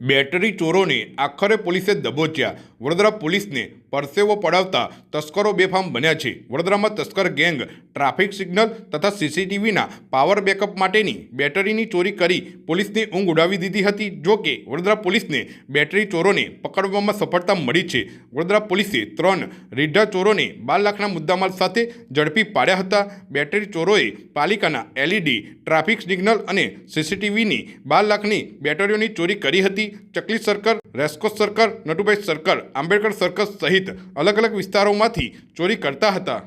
Battery ચોરોને આખરે પોલીસે દબોચ્યા. વડોદરા પોલીસને પરસેવો પડાવતા તસ્કરો બેફામ બન્યા છે. વડોદરામાં તસ્કર ગેંગ ટ્રાફિક સિગ્નલ તથા સીસીટીવીના પાવર બેકઅપ માટેની બેટરીની ચોરી કરી પોલીસની ઊંઘ ઉડાવી દીધી હતી. જો કે વડોદરા પોલીસને બેટરી ચોરોને પકડવામાં સફળતા મળી છે. વડોદરા પોલીસે ત્રણ રીઢા ચોરોને બાર લાખના મુદ્દામાલ સાથે ઝડપી પાડ્યા હતા. બેટરી ચોરોએ પાલિકાના એલઈડી, ટ્રાફિક સિગ્નલ અને સીસીટીવીની બાર લાખની બેટરીઓની ચોરી કરી હતી. Chakli circle, racecourse circle, Natubhai circle, Ambedkar circle સહિત અલગ અલગ વિસ્તારોમાંથી ચોરી કરતા હતા.